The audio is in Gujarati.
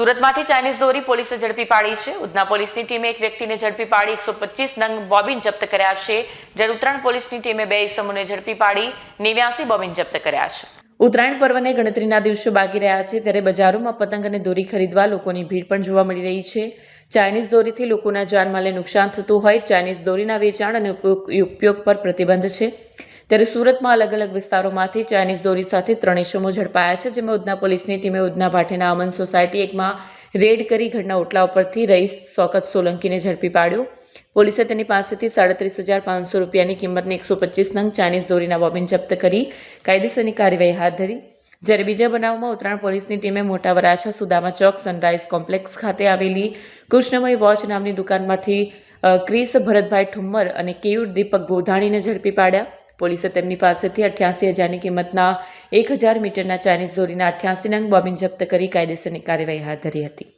સુરતમાંથી ચાઇનીઝ દોરી પોલીસે ઝડપી પાડી છે. ઉધના પોલીસની ટીમે એક વ્યક્તિને ઝડપી પાડી એકસો પચીસ નંગ બોબિન જપ્ત કર્યા છે. જ્યારે ઉત્તરાયણ પોલીસની ટીમે બે ઇસમોને ઝડપી પાડી નેવ્યાસી બોબિન જપ્ત કર્યા છે. ઉત્તરાયણ પર્વને ગણતરીના દિવસો બાકી રહ્યા છે ત્યારે બજારોમાં પતંગ અને દોરી ખરીદવા લોકોની ભીડ પણ જોવા મળી રહી છે. ચાઇનીઝ દોરીથી લોકોના જાનમાલને નુકસાન થતું હોય, ચાઇનીઝ દોરીના વેચાણ અને ઉપયોગ પર પ્રતિબંધ છે. ત્યારે સુરતમાં અલગ અલગ વિસ્તારોમાંથી ચાઇનીઝ દોરી સાથે ત્રણ ઇસમો ઝડપાયા છે, જેમાં ઉધના પોલીસની ટીમે ઉધના ભાટેના અમન સોસાયટી એકમાં રેડ કરી ઘરના ઓટલા ઉપરથી રઈસ શોકત સોલંકીને ઝડપી પાડ્યો. પોલીસે તેની પાસેથી સાડત્રીસ હજાર પાંચસો રૂપિયાની કિંમતની એકસો પચીસ નંગ ચાઇનીઝ દોરીના બોબિન જપ્ત કરી કાયદેસરની કાર્યવાહી હાથ ધરી. જ્યારે બીજા બનાવમાં ઉત્તરાયણ પોલીસની ટીમે મોટા વરાછા સુદામા ચોક સનરાઇઝ કોમ્પ્લેક્સ ખાતે આવેલી કૃષ્ણમય વોચ નામની દુકાનમાંથી ક્રિસ ભરતભાઈ ઠુમ્મર અને કેયુર દીપક ગોધાણીને ઝડપી પાડ્યા. પોલીસે તેમની પાસેથી અઠ્યાસી હજારની કિંમતના એક હજાર મીટરના ચાઇનીઝ દોરીના અઠ્યાસી નંગ બોબિન જપ્ત કરી કાયદેસરની કાર્યવાહી હાથ ધરી હતી.